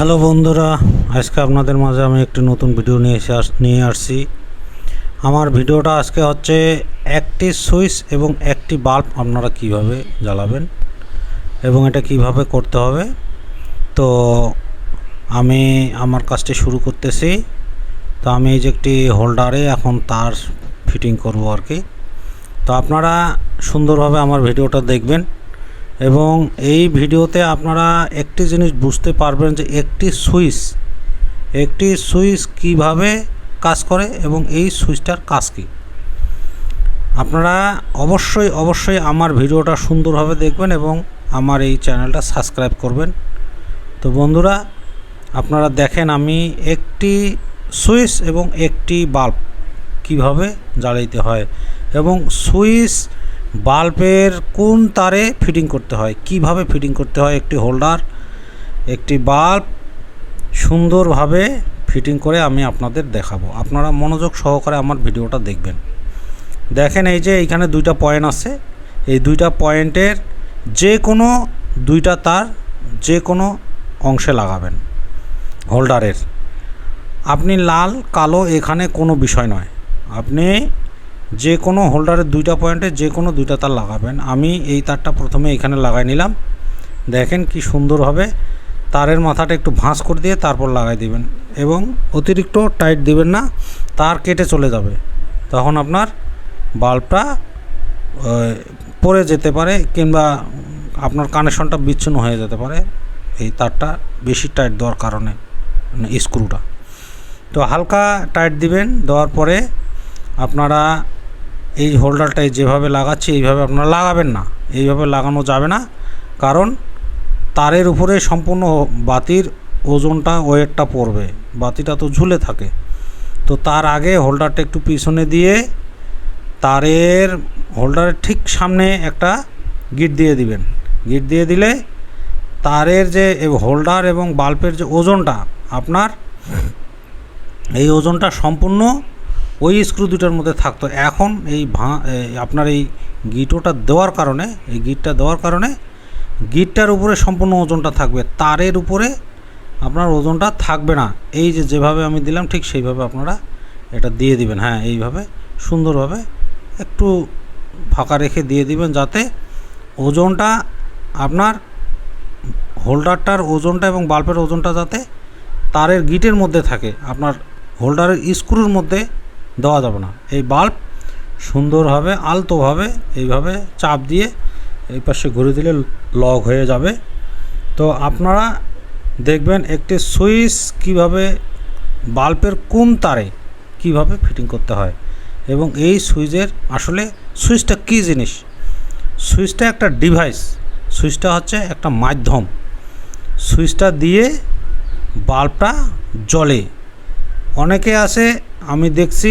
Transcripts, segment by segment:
Hello বন্ধুরা, আজকে আপনাদের মাঝে আমি একটি নতুন ভিডিও নিয়ে এসে আস- নিয়ে আসছি। আমার ভিডিওটা আজকে হচ্ছে একটি সুইচ এবং একটি বাল্ব আপনারা কীভাবে জ্বালাবেন এবং এটা কীভাবে করতে হবে। তো আমি, আমার কাজটি শুরু করতেছি। তো আমি এই যে একটি হোল্ডারে এখন তার ফিটিং করব আর কি। তো আপনারা সুন্দরভাবে আমার ভিডিওটা দেখবেন। এবং এই ভিডিওতে আপনারা একটি জিনিস বুঝতে পারবেন যে একটি সুইচ একটি সুইচ কীভাবে কাজ করে এবং এই সুইচটার কাজ কী। আপনারা অবশ্যই অবশ্যই আমার ভিডিওটা সুন্দরভাবে দেখবেন এবং আমার এই চ্যানেলটা সাবস্ক্রাইব করবেন। তো বন্ধুরা, আপনারা দেখেন আমি একটি সুইচ এবং একটি বাল্ব কীভাবে জ্বালাইতে হয় এবং সুইচ বাল্বের কোন তারে ফিটিং করতে হয়? কীভাবে ফিটিং করতে হয়? একটি হোল্ডার একটি বাল্ব সুন্দরভাবে ফিটিং করে আমি আপনাদের দেখাবো। আপনারা মনোযোগ সহকারে আমার ভিডিওটা দেখবেন। দেখেন এই যে এইখানে দুইটা পয়েন্ট আছে। এই দুইটা পয়েন্টের যে কোনো দুইটা তার যে কোনো অংশে লাগাবেন হোল্ডারের আপনি লাল, কালো এখানে কোনো বিষয় নয়। আপনি যে কোনো হোল্ডারের দুইটা পয়েন্টে যে কোনো দুইটা তার লাগাবেন। আমি এই তারটা প্রথমে এখানে লাগাই নিলাম। দেখেন কি সুন্দরভাবে তারের মাথাটা একটু ভাঁজ করে দিয়ে তারপর লাগাই দিবেন এবং অতিরিক্ত টাইট দিবেন না, তার কেটে চলে যাবে। তখন আপনার বাল্বটা পড়ে যেতে পারে কিংবা আপনার কানেকশনটা বিচ্ছিন্ন হয়ে যেতে পারে। এই তারটা বেশি টাইট দেওয়ার কারণে মানে স্ক্রুটা তো হালকা টাইট দিবেন, দেওয়ার পরে আপনারা এই হোল্ডারটাই যেভাবে লাগাচ্ছি, এইভাবে আপনারা লাগাবেন না। এইভাবে লাগানো যাবে না। কারণ তারের উপরে সম্পূর্ণ বাতির ওজনটা, ওয়েটটা পড়বে। বাতিটা তো ঝুলে থাকে। তো তার আগে হোল্ডারটা একটু পিছনে দিয়ে তারের হোল্ডারের ঠিক সামনে একটা গিট দিয়ে দিবেন। গিট দিয়ে দিলে তারের যে হোল্ডার এবং বাল্বের যে ওজনটা, আপনার এই ওজনটা সম্পূর্ণ ওই স্ক্রু দুটার মধ্যে থাকতো। এখন এই ভা আপনার এই গিটোটা দেওয়ার কারণে, এই গিটটা দেওয়ার কারণে গিটটার উপরে সম্পূর্ণ ওজনটা থাকবে। তারের উপরে আপনার ওজনটা থাকবে না। এই যে যেভাবে আমি দিলাম, ঠিক সেইভাবে আপনারা এটা দিয়ে দিবেন। হ্যাঁ এইভাবে সুন্দরভাবে একটু ফাঁকা রেখে দিয়ে দিবেন যাতে ওজনটা আপনার হোল্ডারটার ওজনটা এবং বাল্বের ওজনটা যাতে তারের গিটের মধ্যে থাকে। আপনার হোল্ডারের স্ক্রুর মধ্যে দেওয়া যাবে না। এই বাল্ব সুন্দরভাবে, আলতোভাবে এইভাবে চাপ দিয়ে এই পাশে ঘুরে দিলে লক হয়ে যাবে। তো আপনারা দেখবেন একটি সুইচ কীভাবে বাল্বের কোন তারে কীভাবে ফিটিং করতে হয় এবং এই সুইচের আসলে সুইচটা কী জিনিস? সুইচটা একটা ডিভাইস, সুইচটা হচ্ছে একটা মাধ্যম। সুইচটা দিয়ে বাল্বটা জ্বলে। অনেকে আছে আমি দেখছি,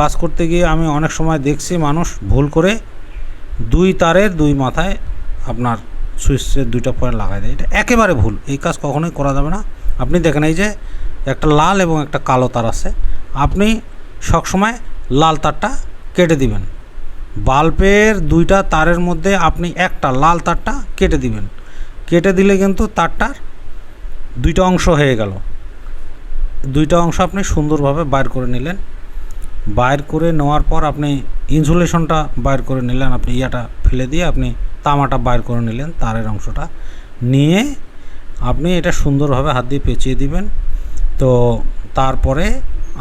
কাজ করতে গিয়ে আমি অনেক সময় দেখছি মানুষ ভুল করে দুই তারের দুই মাথায় আপনার সুইচের দুইটা পয়েন্ট লাগাই দেয়। এটা একেবারে ভুল, এই কাজ কখনোই করা যাবে না। আপনি দেখেন এই যে একটা লাল এবং একটা কালো তার আছে, আপনি সবসময় লাল তারটা কেটে দিবেন। বাল্বের দুইটা তারের মধ্যে আপনি একটা লাল তারটা কেটে দিবেন। কেটে দিলে কিন্তু তারটার দুইটা অংশ হয়ে গেল। দুইটা অংশ আপনি সুন্দরভাবে বাইর করে নিলেন। বাইর করে নেওয়ার পর আপনি ইনসুলেশনটা বাইর করে নিলেন, আপনি ইয়াটা ফেলে দিয়ে আপনি তামাটা বাইর করে নিলেন তারের অংশটা। নিয়ে আপনি এটা সুন্দরভাবে হাত দিয়ে পেঁচিয়ে দিবেন। তো তারপরে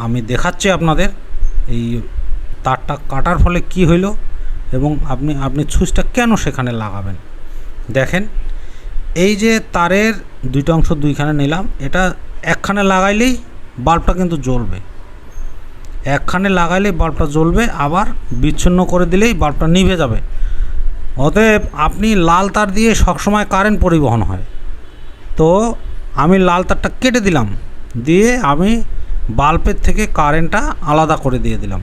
আমি দেখাচ্ছি আপনাদের এই তারটা কাটার ফলে কি হইল এবং আপনি আপনি সুইচটা কেন সেখানে লাগাবেন। দেখেন, এই যে তারের দুইটা অংশ দুইখানে নিলাম, এটা একখানে লাগাইলেই বাল্বটা কিন্তু জ্বলবে। একখানে লাগাইলেই বাল্বটা জ্বলবে, আবার বিচ্ছিন্ন করে দিলেই বাল্বটা নিভে যাবে। অতএব আপনি লাল তার দিয়ে সবসময় কারেন্ট পরিবহন হয়। তো আমি লাল তারটা কেটে দিলাম, দিয়ে আমি বাল্বের থেকে কারেন্টটা আলাদা করে দিয়ে দিলাম।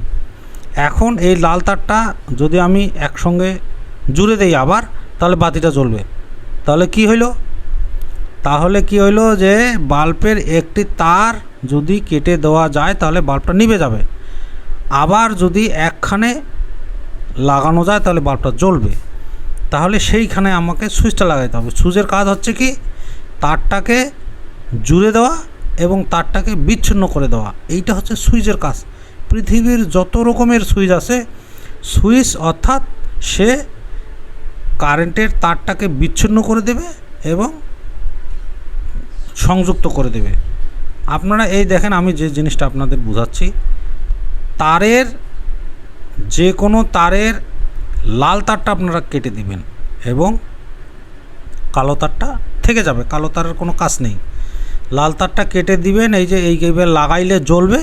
এখন এই লাল তারটা যদি আমি একসঙ্গে জুড়ে দেই আবার, তাহলে বাতিটা জ্বলবে। তাহলে কি হইল? তাহলে কি হইল যে বাল্বের একটি তার যদি কেটে দেওয়া যায় তাহলে বাল্বটা নিভে যাবে। আবার যদি একখানে লাগানো যায় তাহলে বাল্বটা জ্বলবে। তাহলে সেইখানে আমাকে সুইচটা লাগাইতে হবে। সুইচের কাজ হচ্ছে কি? তারটাকে জুড়ে দেওয়া এবং তারটাকে বিচ্ছিন্ন করে দেওয়া। এইটা হচ্ছে সুইচের কাজ। পৃথিবীর যত রকমের সুইচ আছে, সুইচ অর্থাৎ সে কারেন্টের তারটাকে বিচ্ছিন্ন করে দেবে এবং সংযুক্ত করে দেবে। আপনারা এই দেখেন, আমি যে জিনিসটা আপনাদের বোঝাচ্ছি, তারের যে কোনো তারের লাল তারটা আপনারা কেটে দিবেন এবং কালো তারটা থেকে যাবে, কালো তারের কোনো কাজ নেই। লাল তারটা কেটে দিবেন, এই যে এই কেবে লাগাইলে জ্বলবে,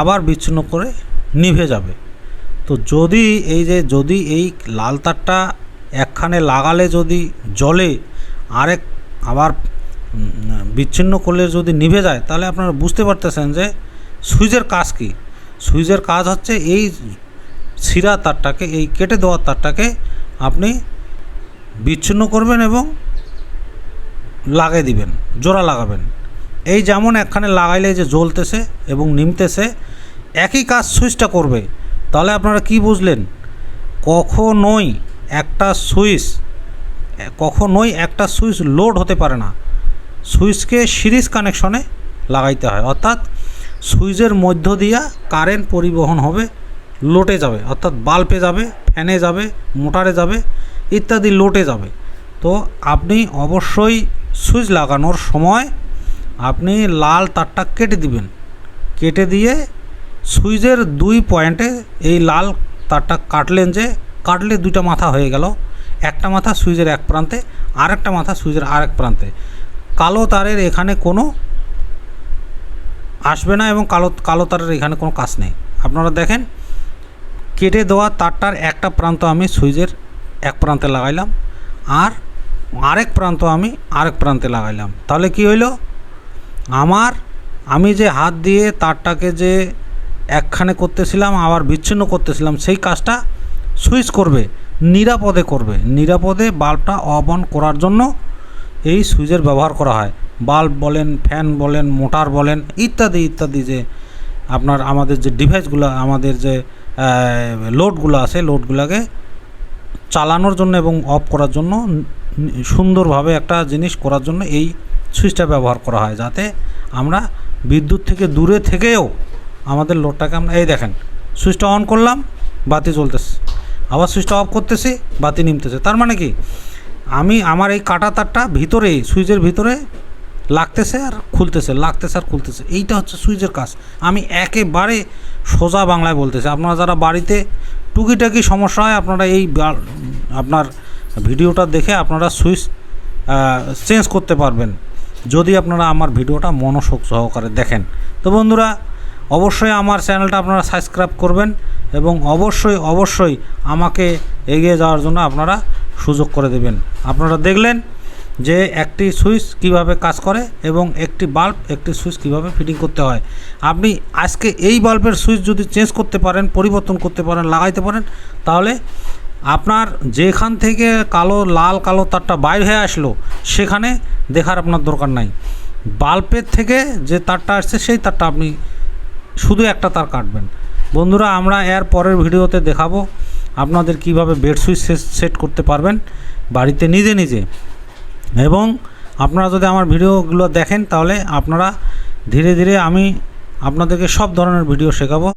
আবার বিচ্ছিন্ন করে নিভে যাবে। তো যদি এই যে, যদি এই লাল তারটা একখানে লাগালে যদি জ্বলে, আরেক আবার বিচ্ছিন্ন করলে যদি নিভে যায়, তাহলে আপনারা বুঝতে পারতেছেন যে সুইচের কাজ কি। সুইচের কাজ হচ্ছে এই শিরা তারটাকে, এই কেটে দেওয়ার তারটাকে আপনি বিচ্ছিন্ন করবেন এবং লাগিয়ে দিবেন, জোড়া লাগাবেন। এই যেমন একখানে লাগাইলে যে জ্বলতেছে এবং নিমতেছে, একই কাজ সুইচটা করবে। তাহলে আপনারা কি বুঝলেন? কখনোই একটা সুইচ, কখনোই একটা সুইচ লোড হতে পারে না। সুইচকে সিরিজ কানেকশনে লাগাইতে হয়। অর্থাৎ সুইচের মধ্য দিয়া কারেন্ট পরিবহন হবে, লোটে যাবে। অর্থাৎ বাল্বে যাবে, ফ্যানে যাবে, মোটরে যাবে, ইত্যাদি লোটে যাবে। তো আপনি অবশ্যই সুইচ লাগানোর সময় আপনি লাল তারটা কেটে দিবেন। কেটে দিয়ে সুইচের দুই পয়েন্টে এই লাল তারটা কাটলেন যে, কাটলে দুইটা মাথা হয়ে গেল। একটা মাথা সুইচের এক প্রান্তে, আরেকটা মাথা সুইচের আরেক প্রান্তে। কালো তারের এখানে কোনো আসবে না এবং কালো কালো তারের এখানে কোনো কাজ নেই। আপনারা দেখেন, কেটে দেওয়া তারটার একটা প্রান্ত আমি সুইচের এক প্রান্তে লাগাইলাম আর আরেক প্রান্ত আমি আরেক প্রান্তে লাগাইলাম। তাহলে কি হইল? আমার, আমি যে হাত দিয়ে তারটাকে যে একখানে করতেছিলাম, আবার বিচ্ছিন্ন করতেছিলাম, সেই কাজটা সুইচ করবে, নিরাপদে করবে। নিরাপদে বাল্বটা অফ অন করার জন্য এই সুইচের ব্যবহার করা হয়। বাল্ব বলেন, ফ্যান বলেন, মোটার বলেন, ইত্যাদি ইত্যাদি যে আপনার আমাদের যে ডিভাইসগুলো, আমাদের যে লোডগুলো আছে, লোডগুলোকে চালানোর জন্য এবং অফ করার জন্য সুন্দরভাবে একটা জিনিস করার জন্য এই সুইচটা ব্যবহার করা হয়, যাতে আমরা বিদ্যুৎ থেকে দূরে থেকেও আমাদের লোডটাকে আমরা, এই দেখেন, সুইচটা অন করলাম, বাতি জ্বলতেছে। আবার সুইচটা অফ করতেছি, বাতি নিমতেছে। তার মানে কি? আমি আমার এই কাটা তারটা ভিতরে, সুইচের ভিতরে লাগতেছে আর খুলতেছে, লাগতেছে আর খুলতেছে। এইটা হচ্ছে সুইচের কাজ। আমি একেবারে সোজা বাংলায় বলতেছি। আপনারা যারা বাড়িতে টুকিটাকি সমস্যা হয়, আপনারা এই আপনার ভিডিওটা দেখে আপনারা সুইচ চেঞ্জ করতে পারবেন। যদি আপনারা আমার ভিডিওটা মনোযোগ সহকারে দেখেন। তো বন্ধুরা, অবশ্যই আমার চ্যানেলটা আপনারা সাবস্ক্রাইব করবেন এবং অবশ্যই অবশ্যই আমাকে এগিয়ে যাওয়ার জন্য আপনারা সুযোগ করে দেবেন। আপনারা দেখলেন যে একটি সুইচ কীভাবে কাজ করে এবং একটি বাল্ব, একটি সুইচ কীভাবে ফিটিং করতে হয়। আপনি আজকে এই বাল্বের সুইচ যদি চেঞ্জ করতে পারেন, পরিবর্তন করতে পারেন, লাগাইতে পারেন, তাহলে আপনার যেখান থেকে কালো, লাল, কালো তারটা বাইর হয়ে আসলো, সেখানে দেখার আপনার দরকার নাই। বাল্বের থেকে যে তারটা আসছে, সেই তারটা আপনি শুধু একটা তার কাটবেন। বন্ধুরা, আমরা এর পরের ভিডিওতে দেখাবো আপনাদের কীভাবে বেড সুইচ সেট করতে পারবেন? বাড়িতে নিজে নিজে। এবং আপনারা যদি আমার ভিডিওগুলো দেখেন, তাহলে আপনারা ধীরে ধীরে আমি আপনাদেরকে সব ধরনের ভিডিও শেখাবো।